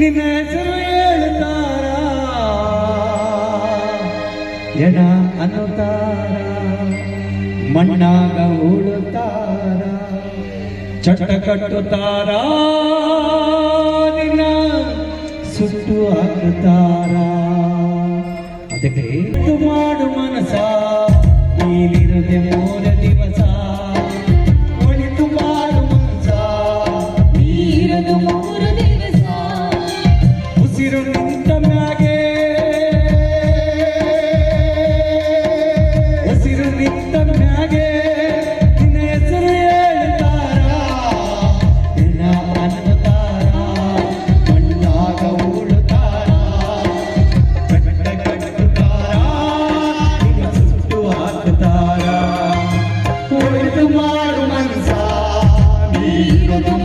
ನಿನ್ನ ಹೆಸರು ಹೇಳ್ತಾರ ಎಡ ಅನ್ನುತ್ತಾರ ಮಣ್ಣಾಗ ಉಳುತ್ತಾರ ಚಟ್ಟ ಕಟ್ಟುತ್ತಾರ? ನಿನ್ನ ಸುಟ್ಟು ಹಾಕುತ್ತಾರ? ಅದಕ್ಕೆ ಮಾಡು ಮನಸ ನೀಲಿರದೆ ಮೂರ ದಿವಸ. ಒಳಿತು ಮಾಡು ಮನಸ ನೀರದು ಉಸಿರು ನಿಂತ ಮ್ಯಾಗೆ ನಿನ್ನ ಹೆಸರು ಹೇಳ್ತಾರ ನಿನ್ನ ಅನ್ನತಾರ ಮಣ್ಣಾಗ ಉಳುತ್ತಾರ ಕಟ್ಟ ಕಟ್ಟುತ್ತಾರ? ನಿನ್ನ ಸುಟ್ಟು ಹಾಕುತ್ತಾರ? ಒಳಿತು ಮಾಡು ಮನಸ ನೀರದು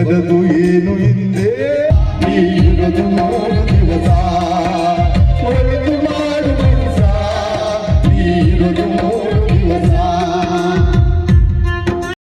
ಬರದು ಏನು ಹಿಂದೆ ನೀರದು ಮೂರು ದಿವಸ